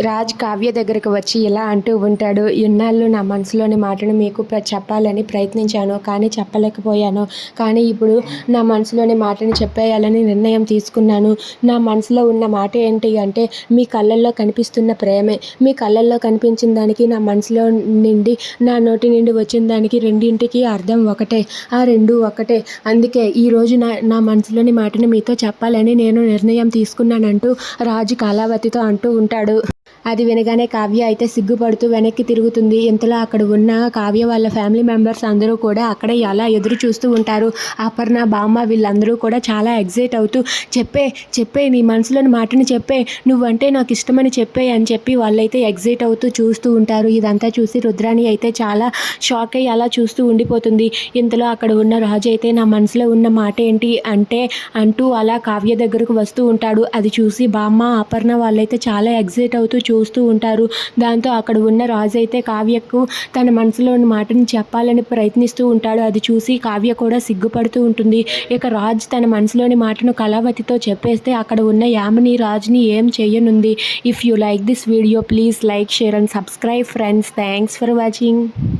రాజ్ కావ్య దగ్గరకు వచ్చి ఇలా అంటూ ఉంటాడు ఇన్నాళ్ళు నా మనసులోని మాటను మీకు ప్ర- చెప్పాలని ప్రయత్నించాను కానీ చెప్పలేకపోయాను. కానీ ఇప్పుడు నా మనసులోని మాటని చెప్పేయాలని నిర్ణయం తీసుకున్నాను. నా మనసులో ఉన్న మాట ఏంటి అంటే మీ కళ్ళల్లో కనిపిస్తున్న ప్రేమే. మీ కళ్ళల్లో కనిపించిన దానికి నా మనసులో నుండి నా నోటి నుండి వచ్చిన దానికి రెండింటికి అర్థం ఒకటే. ఆ రెండు ఒకటే. అందుకే ఈరోజు నా నా మనసులోని మాటను మీతో చెప్పాలని నేను నిర్ణయం తీసుకున్నానంటూ రాజు కళావతితో అంటూ ఉంటాడు. అది వినగానే కావ్య అయితే సిగ్గుపడుతూ వెనక్కి తిరుగుతుంది. ఇంతలో అక్కడ ఉన్న కావ్య వాళ్ళ ఫ్యామిలీ మెంబర్స్ అందరూ కూడా అక్కడ ఎలా ఎదురు చూస్తూ ఉంటారు. అపర్ణ బామ్మ వీళ్ళందరూ కూడా చాలా ఎగ్జైట్ అవుతూ చెప్పే చెప్పే నీ మనసులోని మాటని చెప్పే నువ్వంటే నాకు ఇష్టమని చెప్పే అని చెప్పి వాళ్ళైతే ఎగ్జైట్ అవుతూ చూస్తూ ఉంటారు. ఇదంతా చూసి రుద్రాణి అయితే చాలా షాక్ అయ్యి అలా చూస్తూ ఉండిపోతుంది. ఇంతలో అక్కడ ఉన్న రాజు అయితే నా మనసులో ఉన్న మాట ఏంటి? అంటే అంటూ అలా కావ్య దగ్గరకు వస్తూ ఉంటాడు. అది చూసి బామ్మ అపర్ణ వాళ్ళైతే చాలా ఎగ్జైట్ అవుతూ చూస్తూ ఉంటారు. దాంతో అక్కడ ఉన్న రాజు అయితే కావ్యకు తన మనసులోని మాటని చెప్పాలని ప్రయత్నిస్తూ ఉంటాడు. అది చూసి కావ్య కూడా సిగ్గుపడుతూ ఉంటుంది. ఇక రాజ్ తన మనసులోని మాటను కళావతితో చెప్పేస్తే అక్కడ ఉన్న యామిని రాజ్ని ఏం చేయనుంది. If you like this video please like share and subscribe friends thanks for watching